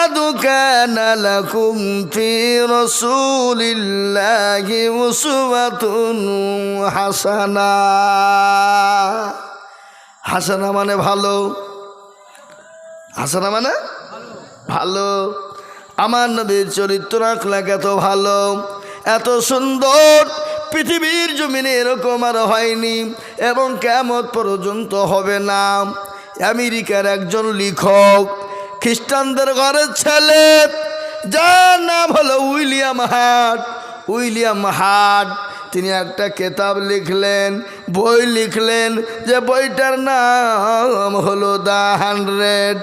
لقد كان لكم في رسول الله أسوة حسنة হাসানা মানে ভালো হাসানা মানে ভালো আমার নবীর চরিত্র রাখলে এত ভালো এত সুন্দর পৃথিবীর জমিনে এরকম আর হয়নি এবং কেমন পর্যন্ত হবে না আমেরিকার একজন লেখক খ্রিস্টানদের ঘরের ছেলে। যার নাম হলো উইলিয়াম হার্ট। উইলিয়াম হার্ট, তিনি একটা কেতাব লিখলেন, বই লিখলেন, যে বইটার নাম হলো দ্য হান্ড্রেড।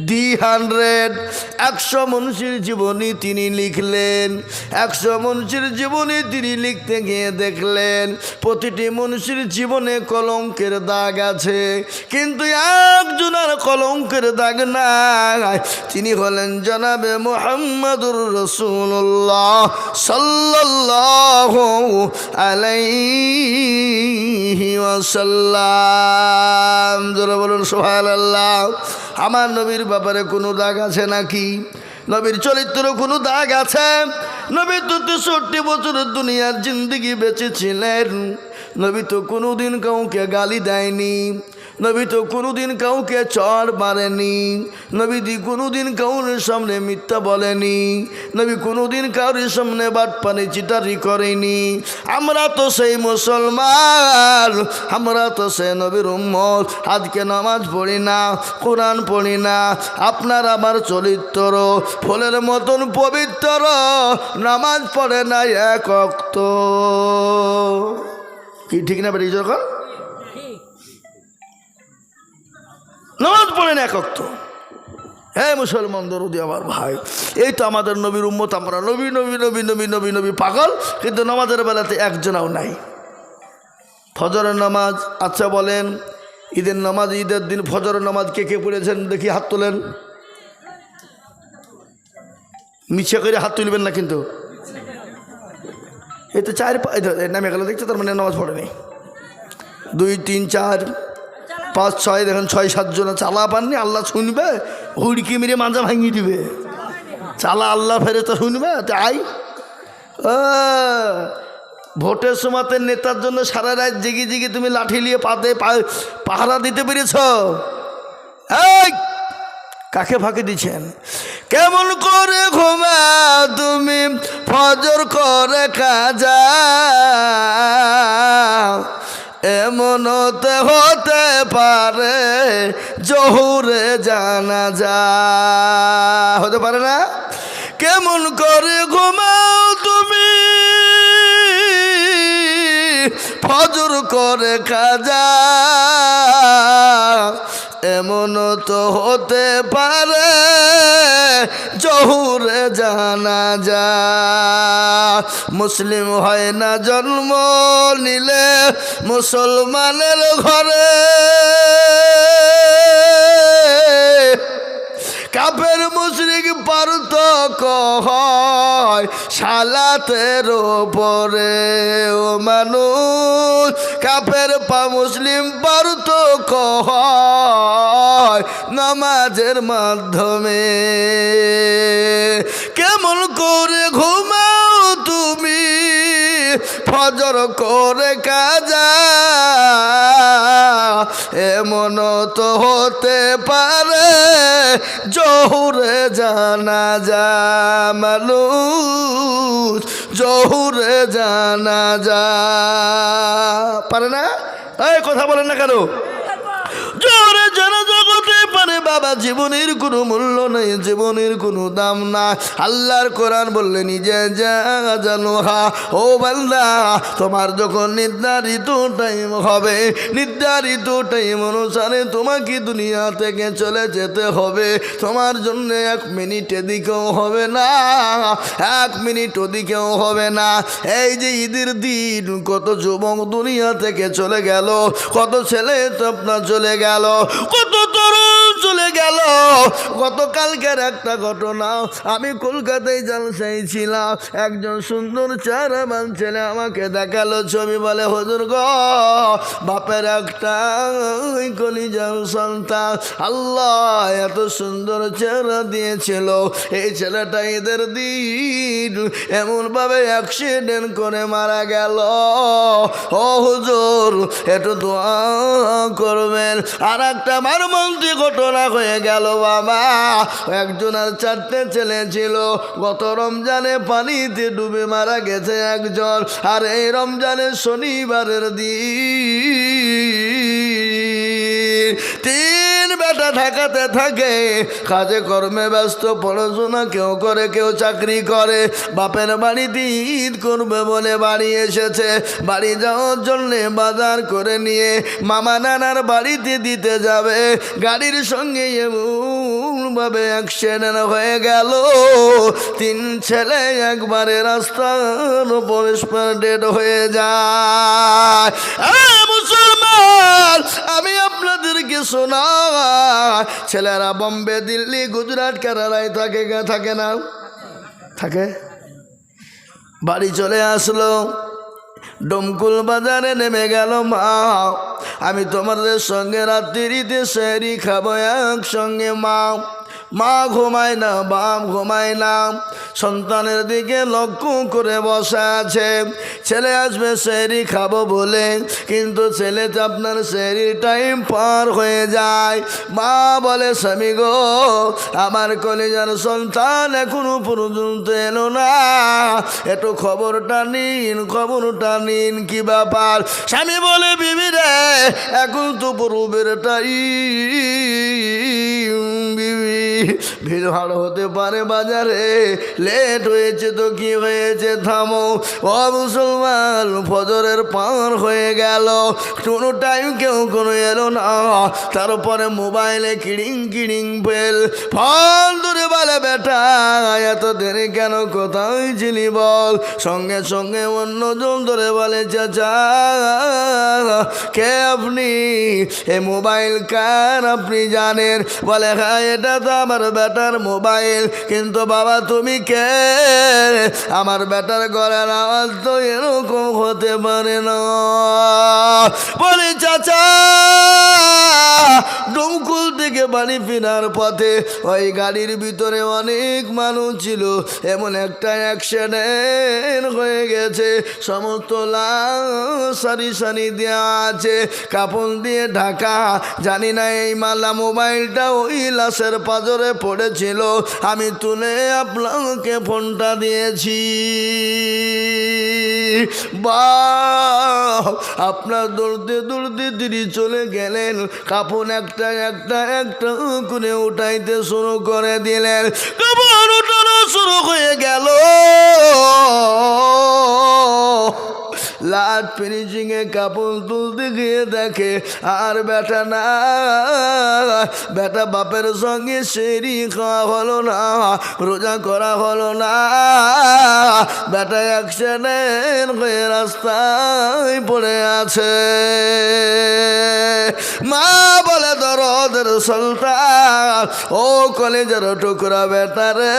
দি হান্ড্রেড একশো মনুষ্যের জীবনী তিনি লিখলেন। একশো মনুষ্যের জীবনী তিনি লিখতে গিয়ে দেখলেন, প্রতিটি মনুষ্যের জীবনে কলঙ্কের দাগ আছে। কিন্তু একজনের কলঙ্কের দাগ নাই। তিনি হলেন জনাবে মোহাম্মদুর রসুল্লাহ সাল্লাহ আলাইহি ওয়াসাল্লাম। বলুন সোহাল আল্লাহ আমার নবীর ব্যাপারে কোনো দাগ আছে নাকি? নবীর চরিত্র কোনো দাগ আছে? নবী তো তেষট্টি বছরের দুনিয়ার জিন্দগি বেঁচেছিলেন। নবী তো কোনোদিন কাউকে গালি দেয়নি। নবী তো কোনোদিন কাউকে চর মারেনি। নবীদি কোনোদিন কাউরের সামনে মিথ্যা বলেনি। নবী কোনোদিন কাউরের সামনে বাট পানি চিটারি করেনি। আমরা তো সেই মুসলমান, আমরা তো সে নবীর উম্মত। আজকে নামাজ পড়ি না, কোরআন পড়ি না, আপনার আমার চরিত্র, ফুলের মতন পবিত্র, নামাজ পড়ে না এক অক্ত। কি, ঠিক না বেরিয়ে যখন নামাজ পড়েন এক অক্ত। হ্যাঁ মুসলমান দরদি আমার ভাই, এই তো আমাদের নবীর উম্মত, আমরা নবী নবী নবী নবী নবী নবী পাগল, কিন্তু নামাজের বেলাতে একজনাও নাই। ফজরের নামাজ আচ্ছা বলেন, ঈদের নামাজ, ঈদের দিন ফজরের নামাজ কে কে পড়েছেন? দেখি হাত তোলেন। মিছে করে হাত তুলবেন না কিন্তু। এই তো চার নামে গেল, দেখছ তার মানে নামাজ পড়েনি। দুই, তিন, চার পাঁচ ছয় দেখেন ছয় সাতজন চালা পাননি আল্লাহ শুনবে হুড়কি মেরে মাজা ভাঙিয়ে দিবে। চালা আল্লাহ ফেরে তো শুনবে তো আই। ও, ভোটের সময়তে নেতার জন্য সারা রাত জেগে জেগে তুমি লাঠি নিয়ে পাতে পাহারা দিতে পেরেছ? কাকে ফাঁকে দিচ্ছেন? কেমন করে ঘুমা তুমি ফজর করে কাজা। এমনতে হতে পারে, জহুরে জানা যা। হতে পারে না? কেমন করে ঘুমাও তুমি? ফজর করে কাজা এমন তো হতে পারে জহুরে জানা যা মুসলিম হয় না জন্ম নিলে মুসলমানের ঘরে। কাপের মুশরিক পারতক হয় সালাতের ওপরে ও মানুষ কাপের পা মুসলিম পারতক হয় নামাজের মাধ্যমে। কেমন করে ঘুমাও তুমি? ফজর করে কাজা। এমন তো হতে পারে, জহুরে জানা যা মানুষ জহুরে জানা যা পারে না? এই কথা বলেন না কেন? বাবা জীবনের কোনো মূল্য নেই, জীবনের কোনো দাম না আল্লাহর কোরআন বললে, নিজে যা জানো হা, ও বান্দা, তোমার যখন নির্ধারিত টাইম হবে, নির্ধারিত টাইম অনুসারে তোমাকে দুনিয়া থেকে চলে যেতে হবে। তোমার জন্য এক মিনিট এদিকেও হবে না, এক মিনিট ওদিকেও হবে না। এই যে ঈদের দিন, কত যুবক দুনিয়া থেকে চলে গেল, কত ছেলে আপনার চলে গেল, কত গেল। গতকালকের একটা ঘটনা, আমি কলকাতায় জালসাই ছিলাম। একজন সুন্দর চারাবান ছেলে আমাকে দেখাল, ছবি বলে, হজুর গ, বাপের একটা কলিজার সন্তান। আল্লাহ এত সুন্দর চেহারা দিয়েছিল। এই ছেলেটা এদের দিন এমনভাবে অ্যাক্সিডেন্ট করে মারা গেল। ও হুজুর, একটু দোয়া করবেন। আর একটা মারমন্ত্রী ঘটনা হয়ে গেল বাবা। একজন আর চারটে ছেলে ছিল। গত রমজানে পানিতে ডুবে মারা গেছে একজন। আর এই রমজানে শনিবারের দিন তিন বেটা ঢাকাতে থাকে। কাজে কর্মে ব্যস্ত, পড়াশোনা কেউ করে, কেউ চাকরি করে। বাপের বাড়িতে ঈদ করবে বলে বাড়ি এসেছে। বাড়ি যাওয়ার জন্যে বাজার করে নিয়ে মামা নানার বাড়িতে দিতে যাবে। গাড়ির সঙ্গে এমনভাবে অ্যাক্সিডেন্ট হয়ে গেল। তিন ছেলে একবারে রাস্তার পরিষ্কার ডেড হয়ে যায়। এ আমি আপনাদেরকে শোনা, ছেলেরা বম্বে, দিল্লি, গুজরাট, কেরালায় থাকে থাকে না? থাকে? বাড়ি চলে আসলো, ডমকুল বাজারে নেমে গেল মা। আমি তোমাদের সঙ্গে রাত্রিতে সেরি খাব একসঙ্গে মা। মা ঘুমায় না, বাপ ঘুমায় না। সন্তানের দিকে লক্ষ্য করে বসা আছে। ছেলে আসবে, সেরি খাব বলে। কিন্তু ছেলেতে আপনার সেরির টাইম পার হয়ে যায়। মা বলে, স্বামী গো, আমার কলেজার সন্তান এখনও পর্যন্ত এলো না। একটু খবরটা নিন খবরটা নিন, কি ব্যাপার? স্বামী বলে, বিবি রে, এখন তো পূর্বের টাইম বিবি। ভিড় হতে পারে বাজারে। লেট হয়েছে তো কি হয়েছে থামো। ও মুসলমান, ফজরের পার হয়ে গেল। কোনো টাইম কেউ কোনো এলো না। তারপরে মোবাইলে কিড়িং কিড়িং বেল। ফল দূরে বলে, বেটা, এত দেরি কেন? কোথায় ছিলি বল? সঙ্গে সঙ্গে অন্য জন ধরে বলে, চাচা, কে আপনি? এ মোবাইল কার আপনি জানেন? বলে হ্যাঁ এটা তো আমার বেটার মোবাইল। কিন্তু বাবা, তুমি কে? আমার বেটার গলার আওয়াজ তো এরকম হতে পারে না। বলে, চাচা, ডমকুল থেকে বাড়ি ফেরার পথে ওই গাড়ির ভিতরে অনেক মানুষ ছিল। এমন একটা অ্যাক্সিডেন্ট হয়ে গেছে। সমস্ত সারি সারি দেওয়া আছে। কাপড় দিয়ে ঢাকা, জানি না এই মালা মোবাইলটা ওই লাশের পাজরে পড়েছিল। আমি তুলে আপনাকে ফোনটা দিয়েছি। বা আপনার দৌড়তে দৌড়তে তিনি চলে গেলেন। কাপড় একটা একটা একটা করে উঠাইতে শুরু করে দিলেন। কাপড় উঠানো শুরু হয়ে গেল। লাট ফিনিশিং এ কাপড় তুলতে গিয়ে দেখে, আর বেটা না, বেটা বাপের সঙ্গে সেরি খাওয়া হলো না, রোজা করা হলো না, বেটা অ্যাক্সিডেন্ট হয়ে রাস্তায় পড়ে আছে। মা বলে, দরদের সন্তান ও কলেজের টুকরা বেটা রে,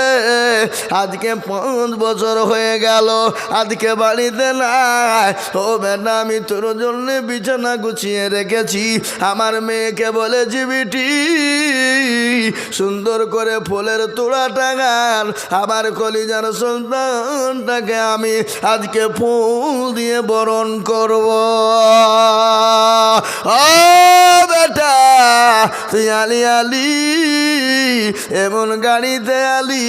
আজকে পাঁচ বছর হয়ে গেল, আজকে বাড়িতে নাই ও বেটা আমি তোর জন্য বিছানা গুছিয়ে রেখেছি। আমার মেয়েকে বলেছি বিটি সুন্দর করে ফুলের তোড়া টাঙান। আমার কলিজার সন্তানটাকে আমি আজকে ফুল দিয়ে বরণ করব। ও বেটা, তুই আলি আলি, এমন গাড়িতে আলি।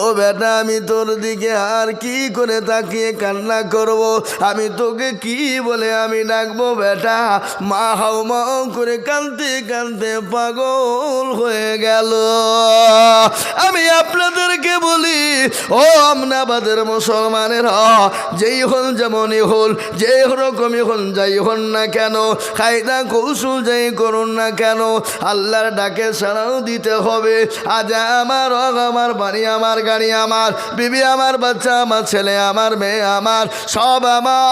ও বেটা, আমি তোর দিকে আর কি করে তাকিয়ে কান্না করব? আমি তোকে কি বলে আমি ডাকবো বেটা? মা হাও মাও করে কানতে কানতে পাগল হয়ে গেল। আমি আপনাদেরকে বলি, ও আমনাবাদের মুসলমানের, যেই হল যেমনই হল যে রকমই হল যাই হন না কেন কায়দা কৌশল যাই করুন না কেন, আল্লাহর ডাকে সাড়াও দিতে হবে। আজ আমার রগ আমার বাড়ি, আমার গাড়ি, আমার বিবি, আমার বাচ্চা, আমার ছেলে, আমার মেয়ে, আমার সব আমার।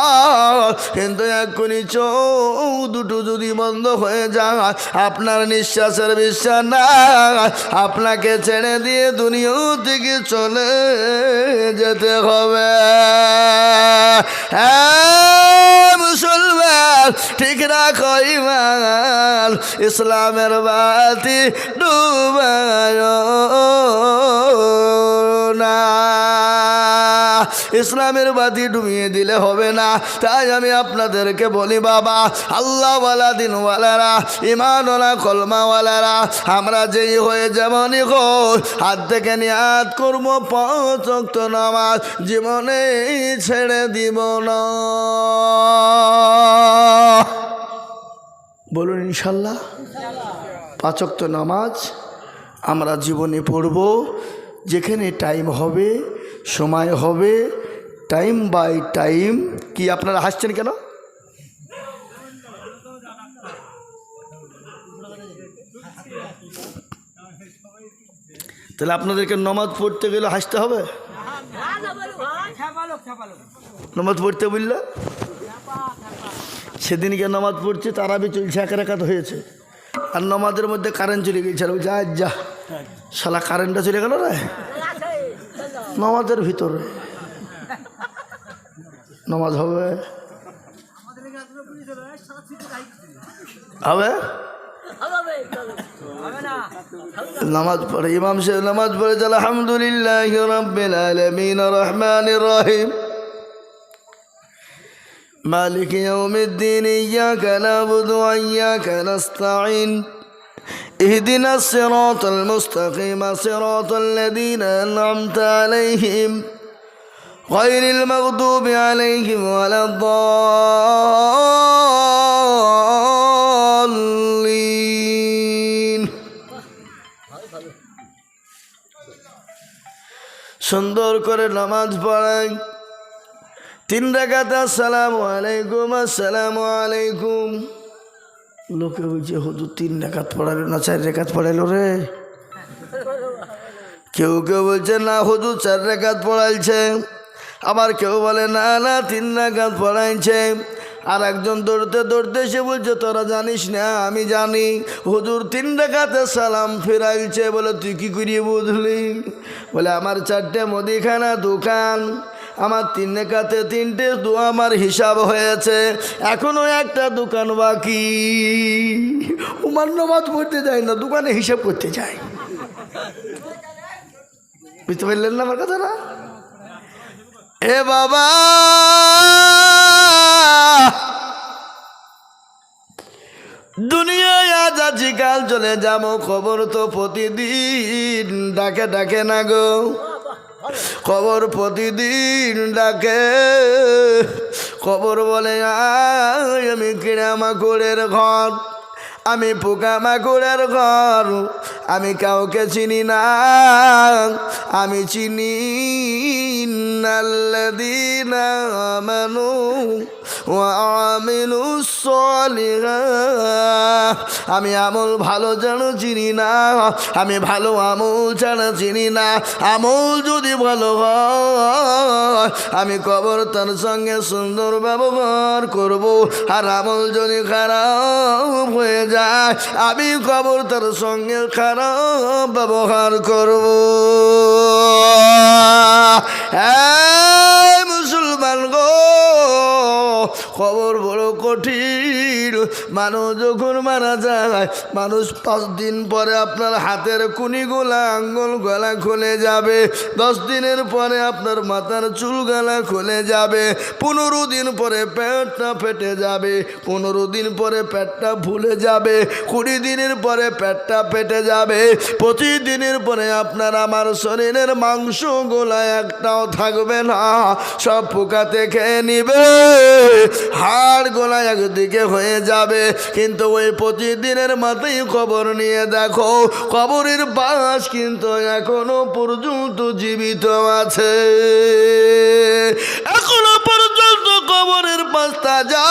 কিন্তু এক্ষুনি চৌ দুটো যদি বন্ধ হয়ে যায়, আপনার নিঃশ্বাসের বিশ্বাস না, আপনাকে ছেড়ে দিয়ে দুনিয়া থেকে চলে যেতে হবে। মুসলমান, ঠিক রাখো ইমান ইসলামের বাতি ডুবায় না। ইসলামের বাতি ডুবিয়ে দিলে হবে না। তাই আমি আপনাদেরকে বলি, বাবা আল্লাহওয়ালা দিনওয়ালারা ইমানওয়ালা কলমাওয়ালারা, আমরা যেই হয়ে যেমনই হোক হাত থেকে নিয়াদ করব, পাঁচ অক্ত নামাজ জীবনে ছেড়ে দিব না। বলুন, ইনশাল্লাহ পাঁচক্ত নামাজ আমরা জীবনে পড়ব, যেখানে টাইম হবে, সময় হবে টাইম বাই টাইম কি আপনারা হাসছেন কেন? তাহলে আপনাদেরকে নমাজ পড়তে গেলে হাসতে হবে? নমাজ পড়তে বললে? সেদিনকে নামাজ পড়ছে, তারাবি চলছে, এক রেখাত হয়েছে। আর নমাজের মধ্যে কারেন্ট চলে গেছে। আর যা যা, শালা কারেন্টটা চলে গেল রে। নমাজের ভিতরে। নমাজ হবে হবে নামাজ পড়ে ইমাম সাহেব নামাজ পড়ে চলে আলহামদুলিল্লাহ রব্বিল আলামিন রহমানির রহিম مالك يوم الدين إياك نعبد وإياك نستعين اهدنا الصراط المستقيم صراط الذين أنعمت عليهم غير المغضوب عليهم ولا الضالين সুন্দর করে নামাজ পড়ায় তিন রেখাত আসসালামু আলাইকুম আসসালামু আলাইকুম লোকে বলছে হুজুর তিন রেখাত পড়ালো না চার রেখাত পড়াইলো রে কেউ কেউ বলছে না হুজুর চার রেখাত পড়াইছে আবার কেউ বলে, না না, তিন রেখাত পড়াইছে। আর একজন দৌড়তে দৌড়তে এসে বলছে, তোরা জানিস না, আমি জানি। হুজুর তিন রেখাতে সালাম ফেরাইছে, বলে, তুই কী করিয়ে বুঝলি? বলে, আমার চারটে মুদিখানা দোকান, আমার তিন রেখাতে তিনটে দু আমার হিসাব হয়েছে এখনও একটা দোকান বাকি। নমাজ পড়তে যায় না, দোকানে হিসাব করতে যায়। বুঝতে পারলেন না আমার কথা না এ বাবা! দুনিয়ায় আজ আছি কাল চলে যাব, খবর তো প্রতিদিন ডাকে ডাকে না গো। খবর প্রতিদিন ডাকে। খবর বলে আমি কিনা মাকুড়ের ঘর। আমি পোকামাকুড়ের ঘর আমি কাউকে চিনি না আমি চিনি নাল্লাদিনা মানু আমি আমল ভালো যেন চিনি না, আমি ভালো আমল ছাড়া চিনি না, আমল যদি ভালো হয়, আমি কবর তার সঙ্গে সুন্দর ব্যবহার করব, আর আমল যদি খারাপ হয়ে যায়, আমি কবর তার সঙ্গে খারাপ ব্যবহার করব। মুসলমান গো খবর বড় কঠিন। মানুষ যখন মারা যায়, মানুষ পাঁচ দিন পরে আপনার হাতের কুনিগুলা আঙ্গুল গলা খুলে যাবে। দশ দিনের পরে আপনার মাথার চুল গলা খুলে যাবে। পনেরো দিন পরে পেটটা ফেটে যাবে। পনেরো দিন পরে পেটটা ভুলে যাবে। কুড়ি দিনের পরে পেটটা ফেটে যাবে। পঁচিশ দিনের পরে আপনার আমার শরীরের মাংস গোলা একটাও থাকবে না। সব পোকাতে খেয়ে নিবে। হাড় গোলা একদিকে হয়ে যাবে। কিন্তু ওই প্রতিদিনের দিনের মাথায় খবর নিয়ে দেখো, কবরের বাস কিন্তু এখনও পর্যন্ত জীবিত আছে। এখনও কবরের পাস্তা যা।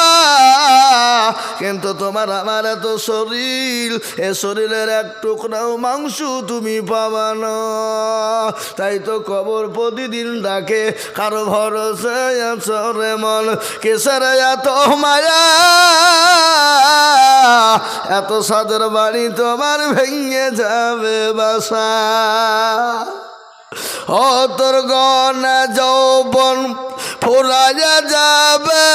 কিন্তু তোমার আমার এত শরীর, এ শরীরের এক টুকরাও মাংস তুমি পাবা না। তাই তো কবর প্রতিদিন ডাকে, কারও ভরসে আছো মন, কেসের এত মায়া? এত সাদের বাড়ি তোমার ভেঙে যাবে বাসা। ও তোর গনা যৌবন ফুরাইয়া যাবে,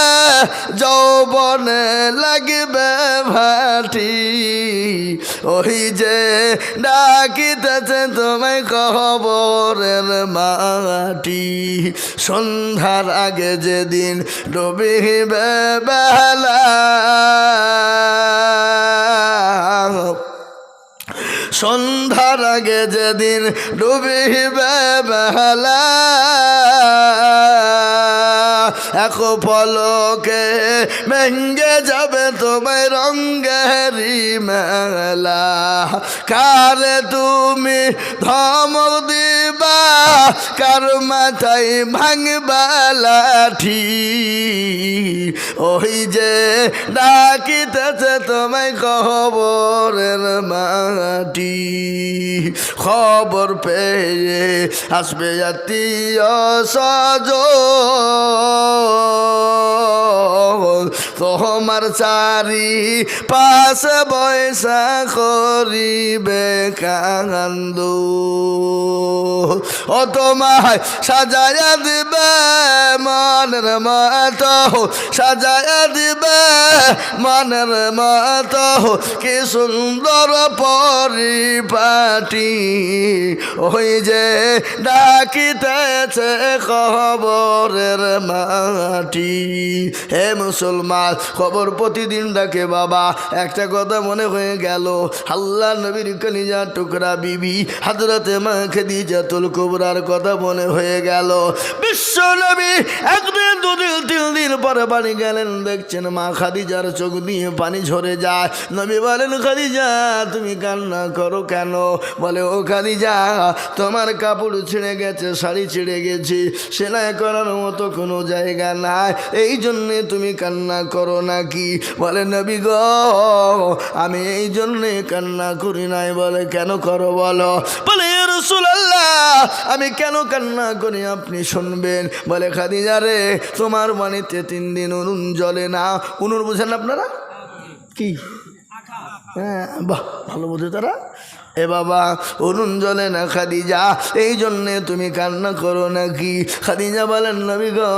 যৌবনে লাগবে ভাটি। ওই যে ডাকিতেছে তোমায় কবরের মাটি। সন্ধ্যার আগে যেদিন ডুবিবে বেলা। সন্ধ্যার আগে যেদিন ডুবিবে বেলা। এক পলকে ভেঙ্গে যাবে তোমায় রঙ্গেরি মেলা। কারে তুমি ধমক দিবা? কার মাথায় ভাঙবা লাঠি? ওই যে ডাকিতেছে তোমায় খবরের মাটি। খবর পেয়ে আসবে আত্মীয় সজ তোমার চারি পাশে বৈশা করিবে কান্দু ও তোমায় সাজায়া দিবে মনের মত, সাজায়া দিবে মনের মত। কি সুন্দর পরিপাটি, ওই যে ডাকিতেছে খবরের মাটি হে মুসলমান, খবর প্রতিদিন ডাকে বাবা। একটা কথা মনে হয়ে গেল, আল্লাহ নবীর কলিজা টুকরা বিবি হাজরতে মা খেদিজা তুল কুবরার কথা মনে হয়ে গেল। বিশ্ব নবী একদিন দুদিন তিন দিন পরে বাড়ি গেলেন, দেখছেন মা খাদিজার চোখ দিয়ে পানি ঝরে যায়। নবী বলেন, খাদিজা, তুমি কান্না করো কেন? বলে, ও খাদিজা, তোমার কাপড় ছিঁড়ে গেছে, শাড়ি ছিঁড়ে গেছে, সেলাই করার মতো কোনো জায়গা নাই। এই জন্যে তুমি কান্না করো নাকি? বলে, নবী গো, আমি এই জন্যে কান্না করি নাই। বলে, কেন করো বলো? বলে রসুল্লাহ আমি কেন কান্না করি আপনি শুনবেন? বলে, খাদিজা রে, তোমার বাড়িতে তিন দিন উনুন জ্বলে না। উনুন বুঝেন আপনারা? কি? হ্যাঁ বাহ, ভালো বোঝে তারা। এ বাবা অরুণ জলে না খাদিজা, এই জন্যে তুমি কান্না করো নাকি? খাদিজা বলেন, নবী গো,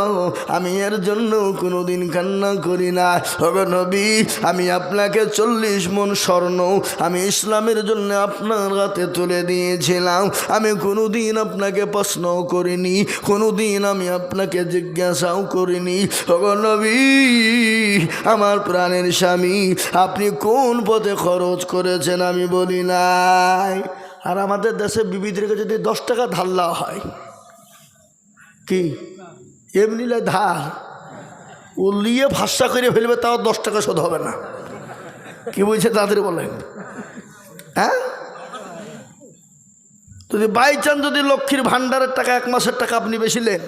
আমি এর জন্য কোনো দিন কান্না করি না। হবে নবী, আমি আপনাকে চল্লিশ মন স্বর্ণ আমি ইসলামের জন্য আপনার হাতে তুলে দিয়েছিলাম। আমি কোনো দিন আপনাকে প্রশ্ন করিনি কোনো দিন আমি আপনাকে জিজ্ঞাসাও করিনি। হবে নবী, আমার প্রাণের স্বামী, আপনি কোন পথে খরচ করেছেন আমি বলি নাই আর আমাদের দেশে বিবিদেরকে যদি দশ টাকা ধার দেওয়া হয়, কি? এমনিলে ধার। ও লিয়ে ভাষা করে ফেলবে, তাও দশ টাকা শোধ হবে না। কি বলছে তাদের বলেন? হ্যাঁ? যদি বাই চান যদি লক্ষ্মীর ভাণ্ডারের টাকা এক মাসের টাকা আপনি বেশি নেন,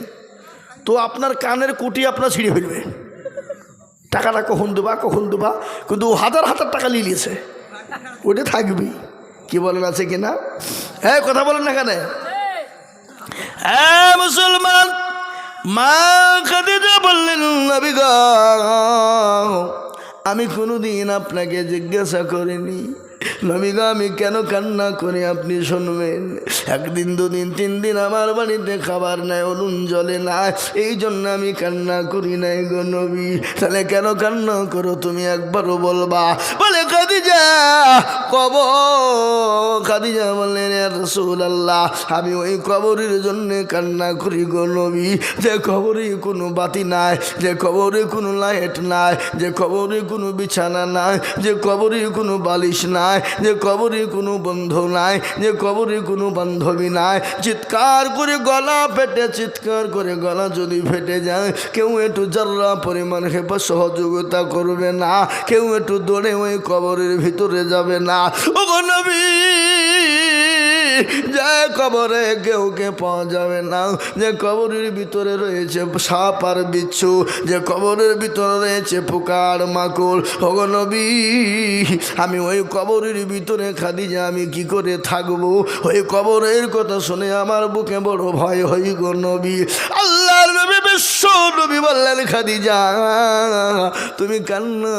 তো আপনার কানের কুটি আপনার ছিঁড়ে ফেলবে। টাকাটা কখন দেবা কখন দেবা? কিন্তু হাজার হাজার টাকা নিয়ে নিয়েছে। ওটা থাকবেই। কি বলেন আছে কি না? হ্যাঁ কথা বলেন না কেন? হ্যাঁ মুসলমান মা খাদিজা বললেন নবী গো, আমি কোনোদিন আপনাকে জিজ্ঞাসা করিনি। নবীগা আমি কেন কান্না করি আপনি শুনবেন? একদিন, দুদিন, তিন দিন আমার বাড়িতে খাবার নাই অনুন জলে না এই জন্য আমি কান্না করি নাই গো নবী। তাহলে কেন কান্না করো তুমি একবারও বলবা? বলে, খাদিজা, কব। খাদিজা বললেন রসুল আল্লাহ আমি ওই কবরের জন্য কান্না করি গো নবী। যে কবরে কোনো বাতি নাই, যে কবরে কোনো লাইট নাই, যে কবরে কোনো বিছানা নাই, যে কবরে কোনো বালিশ নাই নাই, যে কবরে কোনো বন্ধু নাই, যে কবরে কোনো বান্ধবী নাই। চিৎকার করে গলা ফেটে, চিৎকার করে গলা যদি ফেটে যায়, কেউ একটু যারা পরিমাণ হেপা সহযোগিতা করবে না, কেউ একটু দৌড়ে ওই কবরের ভিতরে যাবে না। ও নবী! যে কবরে কেউ কে পাওয়া যাবে না, যে কবরের ভিতরে রয়েছে সাপ আর বিচ্ছু, যে কবরের ভিতরে রয়েছে পোকার মাকড়। নবী, আমি ওই কবরের ভিতরে খাদিজা, আমি কি করে থাকব? ওই কবরের কথা শুনে আমার বুকে বড় ভয় হই গো নবী। নবী বিশ্ব নবী বললেন, খাদিজা, তুমি কান্না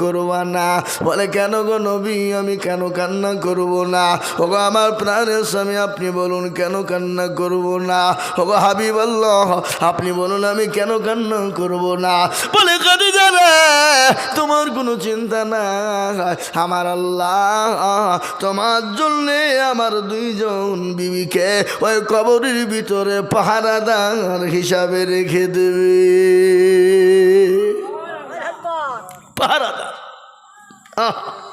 করবা না। বলে, কেন গো নবী, আমি কেন কান্না করব না? ওগো, আমার প্রাণের স্বামী, আপনি বলুন, কেন কান্না করব না? ওগো হাবিব আল্লাহ আপনি বলুন, আমি কেন কান্না করব না? বলে, খাদিজা রে, তোমার কোনো চিন্তা না আমার আল্লাহ, তোমার জন্যে আমার দুইজন বিবিকে ওই কবরের ভিতরে পাহারাদার হিসাবে রেখে দেবে পাহারাদার। আহ।